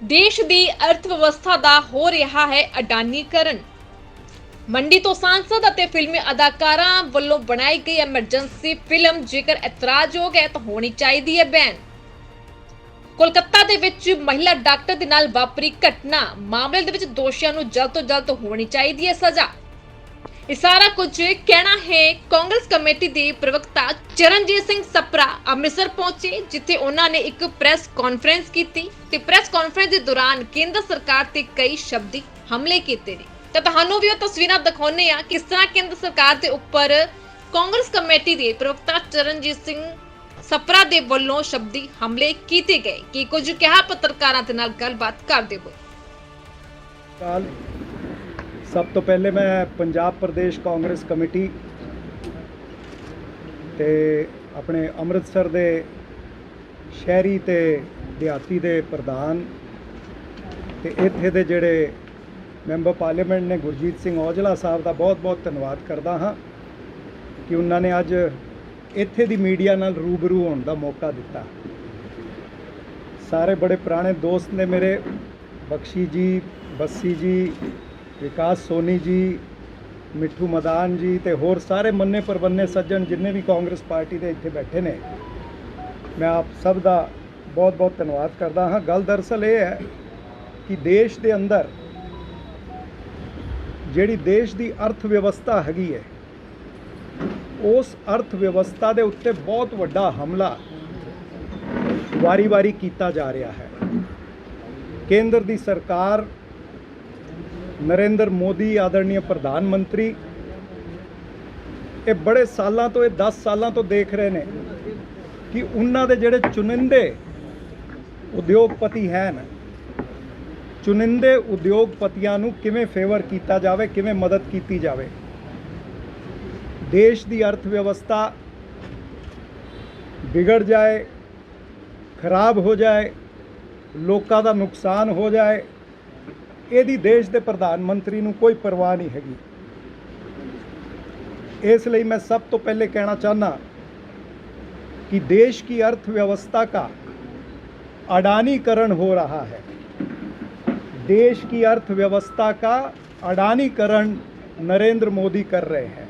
ਦੇਸ਼ ਦੀ ਅਰਥ ਵਿਵਸਥਾ ਦਾ ਹੋ ਰਿਹਾ ਹੈ ਅਡਾਨੀਕਰਨ। ਮੰਡੀ ਤੋਂ ਸਾਂਸਦ ਅਤੇ ਫਿਲਮੀ ਅਦਾਕਾਰਾਂ ਵੱਲੋਂ ਬਣਾਈ ਗਈ ਐਮਰਜੈਂਸੀ ਫਿਲਮ ਜੇਕਰ ਇਤਰਾਜ਼ਯੋਗ ਹੈ ਤਾਂ ਹੋਣੀ ਚਾਹੀਦੀ ਹੈ ਬੈਨ। ਕੋਲਕਾਤਾ ਦੇ ਵਿੱਚ ਮਹਿਲਾ ਡਾਕਟਰ ਦੇ ਨਾਲ ਵਾਪਰੀ ਘਟਨਾ। ਮਾਮਲੇ ਦੇ ਵਿੱਚ ਦੋਸ਼ੀਆਂ ਨੂੰ ਜਲਦ ਤੋਂ ਜਲਦ ਹੋਣੀ ਚਾਹੀਦੀ ਹੈ ਸਜ਼ਾ। ਇਹ ਸਾਰਾ ਕੁਝ ਕਹਿਣਾ ਹੈ ਕਾਂਗਰਸ ਕਮੇਟੀ ਦੇ ਪ੍ਰਵਕਤਾ ਚਰਨਜੀਤ ਸਿੰਘ ਸਪਰਾ ਅੰਮ੍ਰਿਤਸਰ ਪਹੁੰਚੇ, ਜਿੱਥੇ ਉਹਨਾਂ ਨੇ ਇੱਕ ਪ੍ਰੈਸ ਕਾਨਫਰੰਸ ਕੀਤੀ ਤੇ ਪ੍ਰੈਸ ਕਾਨਫਰੰਸ ਦੇ ਦੌਰਾਨ ਕੇਂਦਰ ਸਰਕਾਰ ਤੇ ਕਈ ਸ਼ਬਦੀ ਹਮਲੇ ਕੀਤੇ ਨੇ। ਤਾਂ ਤੁਹਾਨੂੰ ਵੀ ਉਹ ਤਸਵੀਰਾਂ ਦਿਖਾਉਂਦੇ ਆ ਕਿਸ ਤਰ੍ਹਾਂ ਕੇਂਦਰ ਸਰਕਾਰ ਦੇ ਉੱਪਰ ਕਾਂਗਰਸ ਕਮੇਟੀ ਦੇ ਪ੍ਰਵਕਤਾ ਚਰਨਜੀਤ ਸਿੰਘ ਸਪਰਾ ਦੇ ਵੱਲੋਂ ਸ਼ਬਦੀ ਹਮਲੇ ਕੀਤੇ ਗਏ। ਕੀ ਕੁਝ ਕਿਹਾ ਪੱਤਰਕਾਰਾਂ ਦੇ ਨਾਲ ਗੱਲਬਾਤ ਕਰਦੇ ਹੋਏ? ਸਭ ਤੋਂ ਪਹਿਲੇ ਮੈਂ ਪੰਜਾਬ ਪ੍ਰਦੇਸ਼ ਕਾਂਗਰਸ ਕਮੇਟੀ ਤੇ ਆਪਣੇ ਅੰਮ੍ਰਿਤਸਰ ਦੇ ਸ਼ਹਿਰੀ ਤੇ ਦਿਹਾਤੀ ਦੇ ਪ੍ਰਧਾਨ ਤੇ ਇੱਥੇ ਦੇ ਜਿਹੜੇ ਮੈਂਬਰ ਪਾਰਲੀਮੈਂਟ ਨੇ ਗੁਰਜੀਤ ਸਿੰਘ ਔਜਲਾ ਸਾਹਿਬ ਦਾ ਬਹੁਤ-ਬਹੁਤ ਧੰਨਵਾਦ ਕਰਦਾ ਹਾਂ ਕਿ ਉਹਨਾਂ ਨੇ ਅੱਜ ਇੱਥੇ ਦੀ ਮੀਡੀਆ ਨਾਲ ਰੂਬਰੂ ਹੋਣ ਦਾ ਮੌਕਾ ਦਿੱਤਾ। ਸਾਰੇ ਬੜੇ ਪੁਰਾਣੇ ਦੋਸਤ ਨੇ ਮੇਰੇ, ਬਖਸ਼ੀ ਜੀ, ਬੱਸੀ ਜੀ ਵਿਕਾਸ ਸੋਨੀ ਜੀ, ਮਿੱਠੂ ਮਦਾਨ ਜੀ ਤੇ ਹੋਰ ਸਾਰੇ ਮੰਨੇ ਪਰਵੰਨੇ ਸੱਜਣ ਜਿੰਨੇ ਵੀ ਕਾਂਗਰਸ ਪਾਰਟੀ ਦੇ ਇੱਥੇ ਬੈਠੇ ਨੇ, ਮੈਂ ਆਪ ਸਭ ਦਾ ਬਹੁਤ-ਬਹੁਤ ਧੰਨਵਾਦ ਕਰਦਾ ਹਾਂ। ਗੱਲ ਦਰਅਸਲ ਇਹ ਹੈ ਕਿ ਦੇਸ਼ ਦੇ ਅੰਦਰ ਜਿਹੜੀ ਦੇਸ਼ ਦੀ ਅਰਥ ਵਿਵਸਥਾ ਹੈਗੀ ਹੈ, ਉਸ ਅਰਥ ਵਿਵਸਥਾ ਦੇ ਉੱਤੇ ਬਹੁਤ ਵੱਡਾ ਹਮਲਾ ਵਾਰੀ-ਵਾਰੀ ਕੀਤਾ ਜਾ ਰਿਹਾ ਹੈ। ਕੇਂਦਰ ਦੀ ਸਰਕਾਰ ਨਰਿੰਦਰ ਮੋਦੀ ਆਦਰਣੀय ਪ੍ਰਧਾਨ ਮੰਤਰੀ, ਇਹ ਬੜੇ ਸਾਲਾਂ ਤੋਂ, ਇਹ 10 ਸਾਲਾਂ ਤੋਂ ਦੇਖ ਰਹੇ ਨੇ ਕਿ ਉਹਨਾਂ ਦੇ ਜਿਹੜੇ ਚੁਣਿੰਦੇ ਉਦਯੋਗਪਤੀ ਹਨ, ਚੁਣਿੰਦੇ ਉਦਯੋਗਪਤੀਆਂ ਨੂੰ ਕਿਵੇਂ ਫੇਵਰ ਕੀਤਾ ਜਾਵੇ, ਕਿਵੇਂ ਮਦਦ ਕੀਤੀ ਜਾਵੇ? ਦੇਸ਼ ਦੀ ਅਰਥ ਵਿਵਸਥਾ ਵਿਗੜ ਜਾਏ, ਖਰਾਬ ਹੋ ਜਾਏ, ਲੋਕਾਂ ਦਾ ਨੁਕਸਾਨ ਹੋ ਜਾਏ ਇਹਦੀ ਦੇਸ਼ ਦੇ ਪ੍ਰਧਾਨ ਮੰਤਰੀ ਨੂੰ ਕੋਈ ਪਰਵਾਹ ਨਹੀਂ ਹੈਗੀ ਇਸ ਲਈ ਮੈਂ ਸਭ ਤੋਂ ਪਹਿਲੇ ਕਹਿਣਾ ਚਾਹਨਾ कि देश की अर्थव्यवस्था का अडानीकरण हो रहा है देश की अर्थव्यवस्था का अडानीकरण नरेंद्र मोदी कर रहे हैं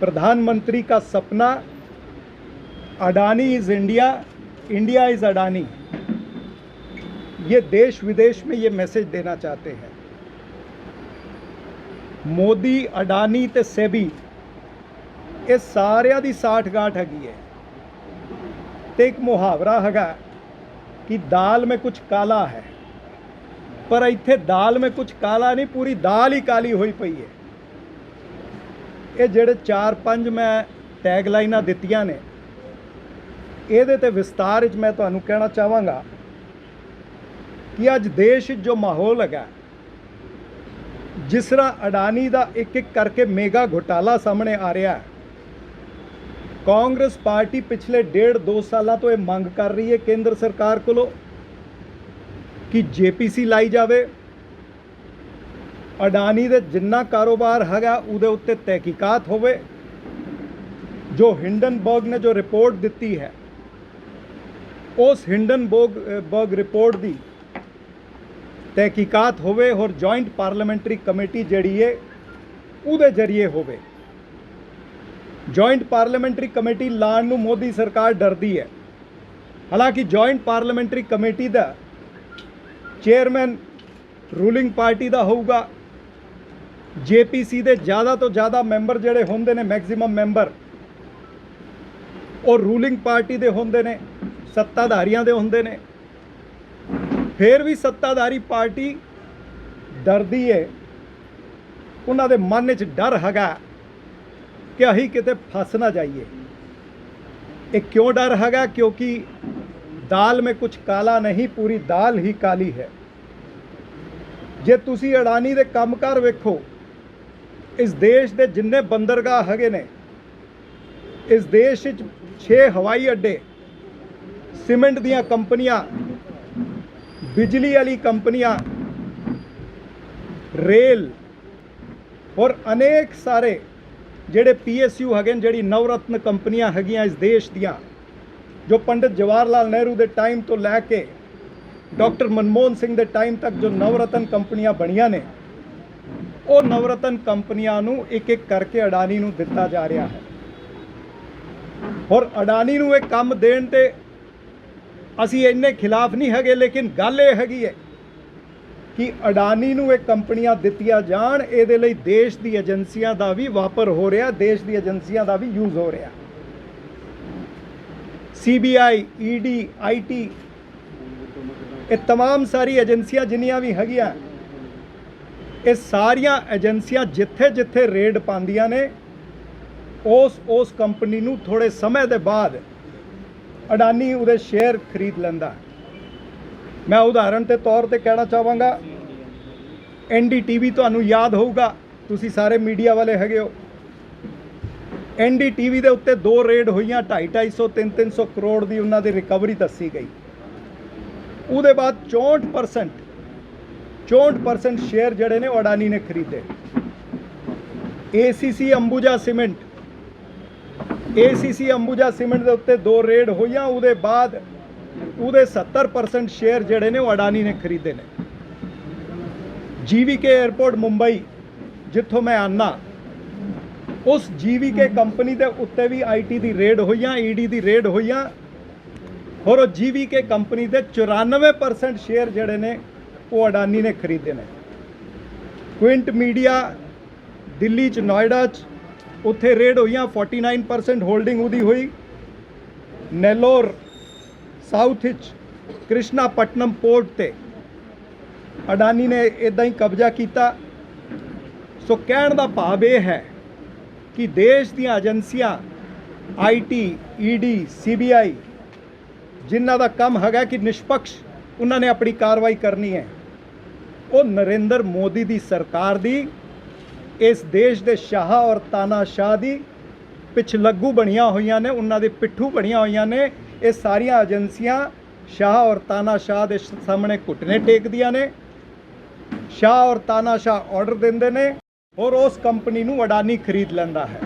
प्रधानमंत्री का सपना Adani is India India is Adani ये देश विदेश में ये मैसेज देना चाहते हैं मोदी अडानी ਤੇ ਸੇਬੀ ਇਹ ਸਾਰਿਆਂ ਦੀ ਸਾਠ ਗਾਂਠ ਹੈਗੀ ਹੈ ਤੇ ਇੱਕ ਮੁਹਾਵਰਾ ਹੈਗਾ ਕਿ ਦਾਲ में ਕੁਝ ਕਾਲਾ ਹੈ ਪਰ ਇੱਥੇ ਦਾਲ में ਕੁਝ ਕਾਲਾ ਨਹੀਂ ਪੂਰੀ ਦਾਲ ਹੀ ਕਾਲੀ ਹੋਈ ਪਈ ਹੈ ਇਹ ਜਿਹੜੇ 4-5 ਮੈਂ ਟੈਗ ਲਾਈਨਾਂ ਦਿੱਤੀਆਂ ਨੇ ਇਹਦੇ ਤੇ ਵਿਸਤਾਰ ਵਿੱਚ ਮੈਂ ਤੁਹਾਨੂੰ ਕਹਿਣਾ ਚਾਹਾਂਗਾ ਕਿ ਅੱਜ ਦੇਸ਼ 'ਚ ਜੋ ਮਾਹੌਲ ਹੈਗਾ, ਜਿਸ ਤਰ੍ਹਾਂ ਅਡਾਨੀ ਦਾ ਇੱਕ ਇੱਕ ਕਰਕੇ ਮੇਗਾ ਘੁਟਾਲਾ ਸਾਹਮਣੇ ਆ ਰਿਹਾ ਹੈ, ਕਾਂਗਰਸ ਪਾਰਟੀ ਪਿਛਲੇ ਡੇਢ 2 ਸਾਲਾਂ ਤੋਂ ਇਹ ਮੰਗ ਕਰ ਰਹੀ ਹੈ ਕੇਂਦਰ ਸਰਕਾਰ ਕੋਲੋਂ ਕਿ ਜੀਪੀਸੀ ਲਾਈ ਜਾਵੇ। ਅਡਾਨੀ ਦੇ ਜਿੰਨਾ ਕਾਰੋਬਾਰ ਹੈਗਾ, ਉਹਦੇ ਉੱਤੇ ਤਹਿਕੀਕਾਤ ਹੋਵੇ। ਜੋ ਹਿੰਡਨਬਰਗ ਨੇ ਜੋ ਰਿਪੋਰਟ ਦਿੱਤੀ ਹੈ, ਉਸ ਹਿੰਡਨਬਰਗ ਬਰਗ ਰਿਪੋਰਟ ਦੀ ਤਹਿਕੀਕਾਤ ਹੋਵੇ ਔਰ ਜੁਆਇੰਟ ਪਾਰਲੀਮੈਂਟਰੀ ਕਮੇਟੀ ਜਿਹੜੀ ਹੈ ਉਹਦੇ ਜ਼ਰੀਏ ਹੋਵੇ। ਜੁਆਇੰਟ ਪਾਰਲੀਮੈਂਟਰੀ ਕਮੇਟੀ ਲਾਣ ਨੂੰ ਮੋਦੀ ਸਰਕਾਰ ਡਰਦੀ ਹੈ ਹਾਲਾਂਕਿ ਜੁਆਇੰਟ ਪਾਰਲੀਮੈਂਟਰੀ ਕਮੇਟੀ ਦਾ ਚੇਅਰਮੈਨ ਰੂਲਿੰਗ ਪਾਰਟੀ ਦਾ ਹੋਊਗਾ। ਜੇਪੀਸੀ ਦੇ ਜ਼ਿਆਦਾ ਤੋਂ ਜ਼ਿਆਦਾ ਮੈਂਬਰ ਜਿਹੜੇ ਹੁੰਦੇ ਨੇ ਮੈਕਸਿਮਮ ਮੈਂਬਰ ਉਹ ਰੂਲਿੰਗ ਪਾਰਟੀ ਦੇ ਹੁੰਦੇ ਨੇ, ਸੱਤਾਧਾਰੀਆਂ ਦੇ ਹੁੰਦੇ ਨੇ ਫਿਰ ਵੀ ਸੱਤਾਧਾਰੀ ਪਾਰਟੀ ਡਰਦੀ ਹੈ ਉਹਨਾਂ ਦੇ ਮਨ ਵਿੱਚ ਡਰ ਹੈਗਾ ਕਿ ਅਸੀਂ ਕਿਤੇ ਫਸ ਨਾ ਜਾਈਏ। ਇਹ ਕਿਉਂ ਡਰ ਹੈਗਾ? ਕਿਉਂਕਿ ਦਾਲ में ਕੁਝ ਕਾਲਾ ਨਹੀਂ, ਪੂਰੀ ਦਾਲ ਹੀ ਕਾਲੀ ਹੈ। ਜੇ ਤੁਸੀਂ ਅਡਾਨੀ ਦੇ ਕੰਮਕਾਰ ਵੇਖੋ, ਇਸ ਦੇਸ਼ ਦੇ ਜਿੰਨੇ ਬੰਦਰਗਾਹ ਹੈਗੇ ਨੇ, ਇਸ ਦੇਸ਼ ਵਿੱਚ 6 ਹਵਾਈ ਅੱਡੇ, ਸੀਮੈਂਟ ਦੀਆਂ ਕੰਪਨੀਆਂ ਬਿਜਲੀ ਵਾਲੀ ਕੰਪਨੀਆਂ, ਰੇਲ ਔਰ ਅਨੇਕ ਸਾਰੇ ਜਿਹੜੇ ਪੀਐਸਯੂ ਹੈਗੇ ਨੇ, ਜਿਹੜੀ ਨਵਰਤਨ ਕੰਪਨੀਆਂ ਹੈਗੀਆਂ ਇਸ ਦੇਸ਼ ਦੀਆਂ, ਜੋ ਪੰਡਿਤ ਜਵਾਹਰ ਲਾਲ ਨਹਿਰੂ ਦੇ ਟਾਈਮ ਤੋਂ ਲੈ ਕੇ ਡਾਕਟਰ ਮਨਮੋਹਨ ਸਿੰਘ ਦੇ ਟਾਈਮ ਤੱਕ ਜੋ ਨਵਰਤਨ ਕੰਪਨੀਆਂ ਬਣੀਆਂ ਨੇ, ਉਹ ਨਵਰਤਨ ਕੰਪਨੀਆਂ ਨੂੰ ਇੱਕ ਇੱਕ ਕਰਕੇ ਅਡਾਨੀ ਨੂੰ ਦਿੱਤਾ ਜਾ ਰਿਹਾ ਹੈ। ਔਰ ਅਡਾਨੀ ਨੂੰ ਇਹ ਕੰਮ ਦੇਣ ਤੇ ਅਸੀਂ ਇੰਨੇ ਖਿਲਾਫ ਨਹੀਂ ਹੈਗੇ ਲੇਕਿਨ ਗੱਲ ਇਹ ਹੈਗੀ ਹੈ ਕਿ ਅਡਾਨੀ ਨੂੰ ਇਹ ਕੰਪਨੀਆਂ ਦਿੱਤੀਆਂ ਜਾਣ ਇਹਦੇ ਲਈ ਦੇਸ਼ ਦੀ ਏਜੰਸੀਆਂ ਦਾ ਵੀ ਵਾਪਰ ਹੋ ਰਿਹਾ ਦੇਸ਼ ਦੀ ਏਜੰਸੀਆਂ ਦਾ ਵੀ ਯੂਜ਼ ਹੋ ਰਿਹਾ ਸੀਬੀਆਈ ਈਡੀ ਆਈਟੀ ਇਹ तमाम ਸਾਰੀ ਏਜੰਸੀਆਂ ਜਿੰਨੀਆਂ ਵੀ ਹੈਗੀਆਂ ਇਹ ਸਾਰੀਆਂ ਏਜੰਸੀਆਂ ਜਿੱਥੇ ਜਿੱਥੇ ਰੇਡ ਪਾਉਂਦੀਆਂ ਨੇ ਉਸ ਉਸ ਕੰਪਨੀ ਨੂੰ ਥੋੜੇ ਸਮੇਂ ਦੇ ਬਾਅਦ ਅਡਾਨੀ ਉਹਦੇ ਸ਼ੇਅਰ ਖਰੀਦ ਲੈਂਦਾ ਮੈਂ ਉਦਾਹਰਣ ਦੇ ਤੌਰ ਤੇ ਕਹਿਣਾ ਚਾਹਾਂਗਾ ਐਨਡੀਟੀਵੀ ਤੁਹਾਨੂੰ ਯਾਦ ਹੋਊਗਾ, ਤੁਸੀਂ ਸਾਰੇ ਮੀਡੀਆ ਵਾਲੇ ਹੈਗੇ ਹੋ। ਐਨਡੀਟੀਵੀ ਦੇ ਉੱਤੇ ਦੋ ਰੇਡ ਹੋਈਆਂ 2.5 250 300 ਕਰੋੜ ਦੀ ਉਹਨਾਂ ਦੀ ਰਿਕਵਰੀ ਦੱਸੀ ਗਈ। ਉਹਦੇ ਬਾਅਦ 64% 64% ਸ਼ੇਅਰ ਜਿਹੜੇ ਨੇ ਉਹ ਅਡਾਨੀ ਨੇ ਖਰੀਦੇ। ACC Ambuja cement ACC Ambuja cement ਦੇ ਉੱਤੇ ਦੋ ਰੇਡ ਹੋਈਆਂ, ਉਹਦੇ ਬਾਅਦ ਉਹਦੇ 70% ਸ਼ੇਅਰ ਜਿਹੜੇ ਨੇ ਉਹ ਅਡਾਨੀ ਨੇ ਖਰੀਦੇ ਨੇ। ਜੀਵੀਕੇ 에ਅਰਪੋਰਟ ਮੁੰਬਈ ਜਿੱਥੋਂ ਮੈਂ ਆਨਾ, ਉਸ ਜੀਵੀਕੇ ਕੰਪਨੀ ਦੇ ਉੱਤੇ ਵੀ ਆਈਟੀ ਦੀ ਰੇਡ ਹੋਈਆਂ ਈਡੀ ਦੀ ਰੇਡ ਹੋਈਆਂ। ਹੋਰ ਉਹ ਜੀਵੀਕੇ ਕੰਪਨੀ ਦੇ 94% ਸ਼ੇਅਰ ਜਿਹੜੇ ਨੇ, ਉਹ ਅਡਾਨੀ ਨੇ ਖਰੀਦੇ ਨੇ। ਕੁਇੰਟ ਮੀਡੀਆ ਦਿੱਲੀ ਚ ਨੋਇਡਾ ਚ ਉੱਥੇ ਰੇਡ ਹੋਈਆਂ 49% ਹੋਲਡਿੰਗ ਉਹਦੀ ਹੋਈ। ਨੈਲੋਰ ਸਾਊਥ ਵਿੱਚ, ਕ੍ਰਿਸ਼ਨਾਪਟਨਮ ਪੋਰਟ ਤੇ। ਅਡਾਨੀ ਨੇ ਇਦਾਂ ਹੀ ਕਬਜ਼ਾ ਕੀਤਾ। ਸੋ ਕਹਿਣ ਦਾ ਭਾਵ ਇਹ ਹੈ ਕਿ ਦੇਸ਼ ਦੀਆਂ ਏਜੰਸੀਆਂ ਆਈਟੀ ਈਡੀ ਸੀਬੀਆਈ ਜਿਨ੍ਹਾਂ ਦਾ ਕੰਮ ਹੈਗਾ ਕਿ ਨਿਸ਼ਪਕਸ਼, ਉਹਨਾਂ ਨੇ ਆਪਣੀ ਕਾਰਵਾਈ ਕਰਨੀ ਹੈ। ਉਹ ਨਰਿੰਦਰ ਮੋਦੀ ਦੀ ਸਰਕਾਰ ਦੀ ਇਸ ਦੇਸ਼ ਦੇ ਸ਼ਾਹ ਔਰ ਤਾਨਾਸ਼ਾਹ ਦੀ ਪਿਛਲੱਗੂ ਬਣੀਆਂ ਹੋਈਆਂ ਨੇ, ਉਹਨਾਂ ਦੇ ਪਿੱਠੂ ਬਣੀਆਂ ਹੋਈਆਂ ਨੇ। ਇਹ ਸਾਰੀਆਂ ਏਜੰਸੀਆਂ ਸ਼ਾਹ ਔਰ ਤਾਨਾਸ਼ਾਹ ਦੇ ਸਾਹਮਣੇ ਘੁਟਨੇ ਟੇਕਦੀਆਂ ਨੇ। ਸ਼ਾਹ ਔਰ ਤਾਨਾਸ਼ਾਹ ਆਰਡਰ ਦਿੰਦੇ ਨੇ ਔਰ ਉਸ ਕੰਪਨੀ ਨੂੰ ਅਡਾਨੀ ਖਰੀਦ ਲੈਂਦਾ ਹੈ।